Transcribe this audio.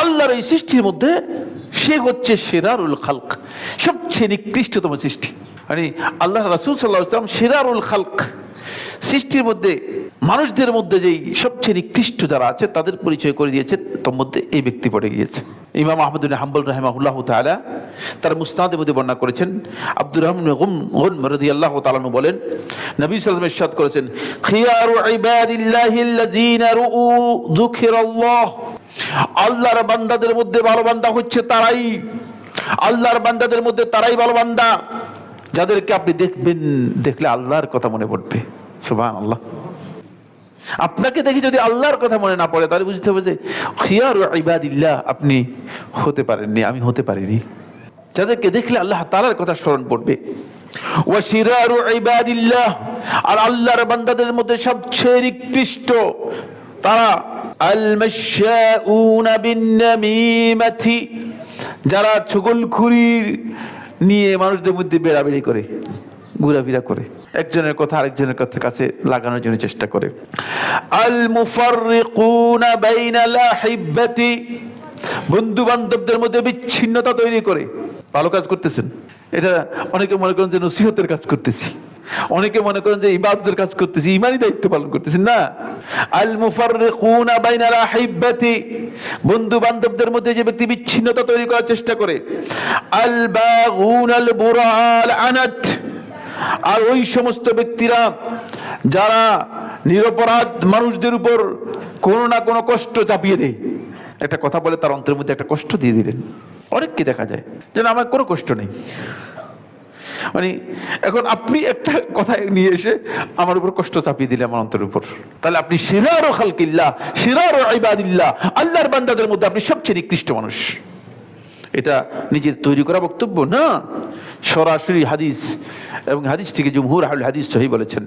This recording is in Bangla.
আল্লাহর এই সৃষ্টির মধ্যে সে হচ্ছে সেরারুল খালক, সবচেয়ে নিকৃষ্টতম সৃষ্টি। মানে আল্লাহ রাসুল সাল্লাহ ইসলাম সেরারুল খালক, সৃষ্টির মধ্যে, মানুষদের মধ্যে যেই সবচেয়ে নিকৃষ্ট যারা আছে, তাদের পরিচয় করে দিয়েছেন তোর মধ্যে এই ব্যক্তি পড়ে গিয়েছে। ইমাম আহমদুল হাম্বুল রাহেমাহুল্লাহ তাআলা তার মুস্তাদের মধ্যে বর্ণনা করেছেন। আব্দুর রহমান রাদিয়াল্লাহু তাআলা বলেন, নবী আলাইহি ইরশাদ করেছেন, খিয়ারু ইবাদিল্লাহি আল্লাযীনা রুউ, যুকিরাল্লাহ। আল্লাহর বান্দাদের মধ্যে ভালো বান্দা হচ্ছে তারাই। আল্লাহর বান্দাদের মধ্যে তারাই ভালো বান্দা। যাদেরকে আপনি দেখবেন, দেখলে আল্লাহর কথা মনে পড়বে। সুবহান আল্লাহ আপনাকে দেখে যদি আল্লাহর কথা মনে না পড়ে, তাহলে বুঝতে হবে যে খিয়ার ইবাদিল্লাহ আপনি হতে পারেননি, আমি হতে পারিনি। যাদেরকে দেখলে আল্লাহ তাআলার কথা স্মরণ পড়বে। ওয়া শিরারু ইবাদিল্লাহ। আর আল্লাহর বান্দাদের মধ্যে সবচেয়ে নিকৃষ্ট তারা যারা ছগলখুরি নিয়ে মানুষদের মধ্যে বেড়াবেড়ি করে, ঘোরাফেরা করে, একজনের কথা আরেকজনের কথা কাছে লাগানোর জন্য চেষ্টা করে। আল আহিব্বাতি বন্ধু বান্ধবদের মধ্যে বিচ্ছিন্নতা তৈরি করে। ভালো কাজ করতেছেন। এটা অনেকে মনে করেন যে নসিহতের কাজ করতেছি। অনেকে মনে করেন যে ইবাদতের কাজ করতেছি, ইমানই দায়িত্ব পালন করতেছি। না। আল মুফাররিকুনা বাইনাল আহিব্বাতি বন্ধু বান্ধবদের মধ্যে যে ব্যক্তি বিচ্ছিন্নতা তৈরি করার চেষ্টা করে। আল বাগুন আল বুরাল আনাত। আর ওই সমস্ত ব্যক্তিরা, যারা নিরপরাধ মানুষদের উপর কোনো না কোনো কষ্ট চাপিয়ে দেয়। একটা কথা বলে তার অন্তরের মধ্যে একটা কষ্ট দিয়ে দিলেন। অনেককে দেখা যায়, যেন আমার কোনো কষ্ট নেই। মানে এখন আপনি একটা কথা নিয়ে এসে আমার উপর কষ্ট চাপিয়ে দিলে আমার অন্তরের উপর। তাহলে আপনি সিরার ও খালকিল্লা সিরার ও ইবাদিল্লা আল্লাহর বান্দাদের মধ্যে আপনি সবচেয়ে নিকৃষ্ট মানুষ। এটা নিজের তৈরি করা বক্তব্য না। সরাসরি হাদিস এবং হাদিস থেকে জুমহুর হাদিস সহি বলেছেন।